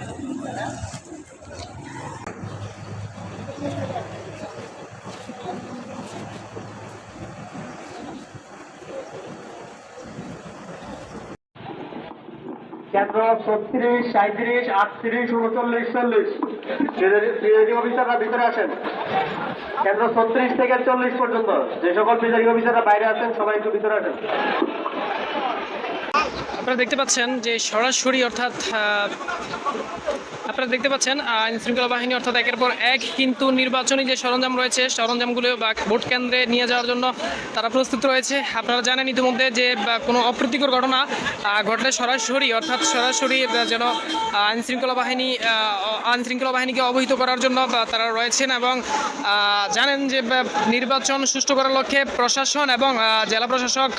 কেন্দ্র ছত্রিশ সাঁত্রিশ আটত্রিশ, উনচল্লিশ, চল্লিশ। প্রিজাইডিং অফিসাররা ভিতরে আসেন। কেন্দ্র ছত্রিশ থেকে চল্লিশ পর্যন্ত। যে সকল প্রিজাইডিং অফিসাররা বাইরে আছেন, সবাই একটু ভিতরে আসেন। আপনারা দেখতে পাচ্ছেন যে সরাসরি অর্থাৎ আপনারা দেখতে পাচ্ছেন আইন শৃঙ্খলা বাহিনী অর্থাৎ একের পর এক কিন্তু নির্বাচনী যে সরঞ্জাম রয়েছে, সরঞ্জামগুলো বা ভোট কেন্দ্রে নিয়ে যাওয়ার জন্য তারা প্রস্তুত রয়েছে। আপনারা জানেন ইতিমধ্যে যে কোনো অপ্রীতিকর ঘটনা ঘটলে সরাসরি অর্থাৎ সরাসরি যেন আইন শৃঙ্খলা বাহিনী আইন শৃঙ্খলা বাহিনীকে অবহিত করার জন্য তারা রয়েছেন এবং জানেন যে নির্বাচন সুষ্ঠু করার লক্ষ্যে প্রশাসন এবং জেলা প্রশাসক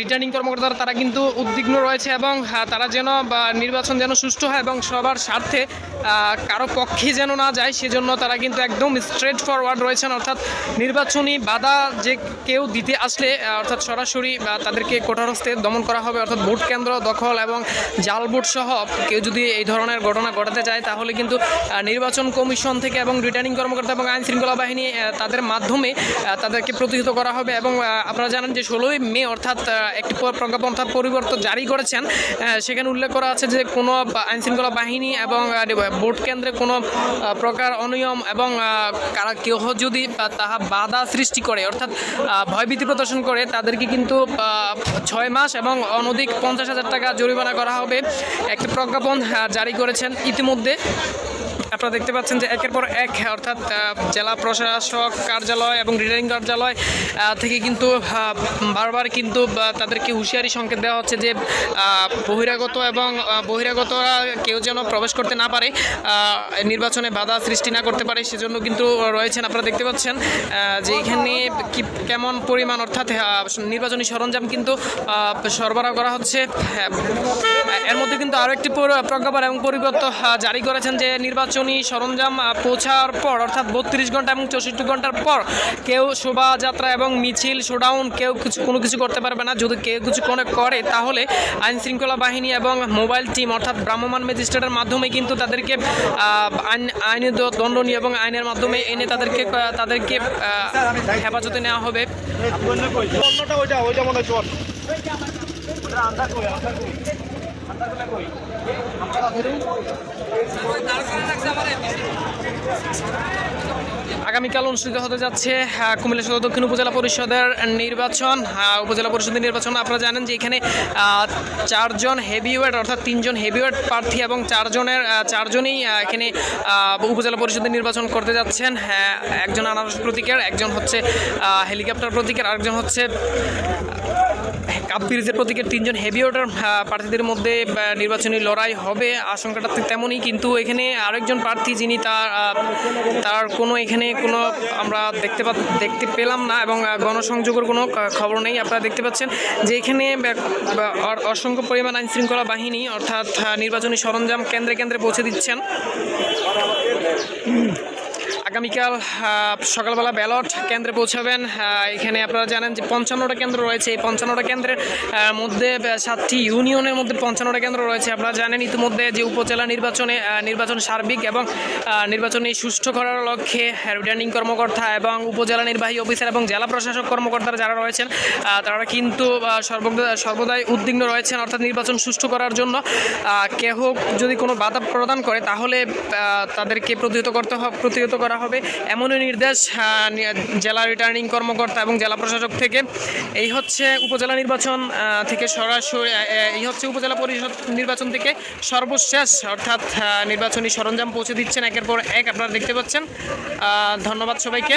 রিটার্নিং কর্মকর্তারা, তারা কিন্তু উদ্বিগ্ন রয়েছে এবং তারা যেন নির্বাচন যেন সুষ্ঠু হয় এবং সবার স্বার্থে কারও পক্ষে যেন না যায়, সেজন্য তারা কিন্তু একদম স্ট্রেট ফরওয়ার্ড রয়েছেন। অর্থাৎ নির্বাচনী বাধা যে কেউ দিতে আসলে অর্থাৎ সরাসরি তাদেরকে কঠোরহস্তে দমন করা হবে, অর্থাৎ ভোট কেন্দ্র দখল এবং জাল ভোট সহ কেউ যদি এই ধরনের ঘটনা ঘটাতে চায় তাহলে কিন্তু নির্বাচন কমিশন থেকে এবং রিটার্নিং কর্মকর্তা এবং আইন শৃঙ্খলা বাহিনী তাদের মাধ্যমে তাদেরকে প্রতিহত করা হবে এবং আপনারা জানেন যে ষোলোই মে, অর্থাৎ একটি প্রজ্ঞাপন অর্থাৎ পরিবর্তন জারি করেছেন। সেখানে উল্লেখ করা আছে যে কোনো বা- আইন শৃঙ্খলা বাহিনী এবং ভোট কেন্দ্রে কোনো প্রকার অনিয়ম এবং কারা কেউ যদি তাহা বাধা সৃষ্টি করে, অর্থাৎ ভয়ভীতি প্রদর্শন করে, তাদেরকে কিন্তু ছয় মাস এবং অনধিক পঞ্চাশ হাজার টাকা জরিমানা করা হবে। একটি প্রজ্ঞাপন জারি করেছেন ইতিমধ্যে। আপনারা দেখতে পাচ্ছেন যে একের পর এক অর্থাৎ জেলা প্রশাসক কার্যালয় এবং রিটার্নিং কার্যালয় থেকে কিন্তু বারবার কিন্তু তাদেরকে হুঁশিয়ারি সংকেত দেওয়া হচ্ছে যে বহিরাগত এবং বহিরাগতরা কেউ যেন প্রবেশ করতে না পারে নির্বাচনে বাধা সৃষ্টি না করতে পারে সেজন্য কিন্তু রয়েছেন আপনারা দেখতে পাচ্ছেন যে এখানে কি কেমন পরিমাণ অর্থাৎ নির্বাচনী সরঞ্জাম কিন্তু সরবরাহ করা হচ্ছে হ্যাঁ, এর মধ্যে কিন্তু আরও একটি পর- প্রজ্ঞাপন এবং পরিবর্তন জারি করেছেন যে নির্বাচনী সরঞ্জাম পৌঁছার পর অর্থাৎ বত্রিশ ঘণ্টা এবং চৌষট্টি ঘণ্টার পর কেউ শোভাযাত্রা এবং মিছিল শোডাউন কেউ কিছু কোনো কিছু করতে পারবে না। যদি কেউ কিছু কোনো করে তাহলে আইন শৃঙ্খলা বাহিনী এবং মোবাইল টিম অর্থাৎ ভ্রাম্যমাণ ম্যাজিস্ট্রেটের মাধ্যমে কিন্তু তাদেরকে আইন আইন দণ্ডনীয় এবং আইনের মাধ্যমে এনে তাদেরকে তাদেরকে হেফাজতে নেওয়া হবে। ওইটা ওইটা মনে হয় আগামীকাল অনুষ্ঠিত হতে যাচ্ছে কুমিল্লা সদর দক্ষিণ উপজেলা পরিষদের নির্বাচন। উপজেলা পরিষদের নির্বাচন আপনারা জানেন যে এখানে চারজন হেভিওয়েট অর্থাৎ তিনজন হেভিওয়েট প্রার্থী এবং চারজনের চারজনই এখানে উপজেলা পরিষদের নির্বাচন করতে যাচ্ছেন। হ্যাঁ, একজন আনারস প্রতীকের একজন হচ্ছে হেলিকপ্টার প্রতীকের আরেকজন হচ্ছে কাপ সিরিজের প্রতীকের তিনজন হেভিওয়েটার প্রার্থীদের মধ্যে নির্বাচনী লড়াই হবে। আশঙ্কাটা তেমনই, কিন্তু এখানে আরেকজন প্রার্থী যিনি তার তার কোনো এখানে কোনো আমরা দেখতে পা দেখতে পেলাম না এবং গণসংযোগের কোনো খবর নেই। আপনারা দেখতে পাচ্ছেন যে এখানে অসংখ্য পরিমাণ আইন শৃঙ্খলা বাহিনী, অর্থাৎ নির্বাচনী সরঞ্জাম কেন্দ্রে কেন্দ্রে পৌঁছে দিচ্ছেন। আগামীকাল সকালবেলা ব্যালট কেন্দ্রে পৌঁছাবেন। এখানে আপনারা জানেন যে পঞ্চান্নটা কেন্দ্র রয়েছে। এই পঞ্চান্নটা কেন্দ্রের মধ্যে সাতটি ইউনিয়নের মধ্যে পঞ্চান্নটা কেন্দ্র রয়েছে। আপনারা জানেন ইতিমধ্যে যে উপজেলা নির্বাচনে নির্বাচন সার্বিক এবং নির্বাচনী সুষ্ঠু করার লক্ষ্যে রিটার্নিং কর্মকর্তা এবং উপজেলা নির্বাহী অফিসার এবং জেলা প্রশাসক কর্মকর্তারা যারা রয়েছেন তারা কিন্তু সর্বদা, সর্বদাই উদ্বিগ্ন রয়েছেন অর্থাৎ নির্বাচন সুষ্ঠু করার জন্য। কেহ যদি কোনো বাধা প্রদান করে তাহলে তাদেরকে প্রতিহত করতে প্রতিহত করা হবে। এমনই নির্দেশ জেলা রিটার্নিং কর্মকর্তা এবং জেলা প্রশাসক থেকে। এই হচ্ছে উপজেলা নির্বাচন থেকে সরাসরি এই হচ্ছে উপজেলা পরিষদ নির্বাচন থেকে সর্বশেষ, অর্থাৎ নির্বাচনী সরঞ্জাম পৌঁছে দিচ্ছেন একের পর এক, আপনারা দেখতে পাচ্ছেন। ধন্যবাদ সবাইকে।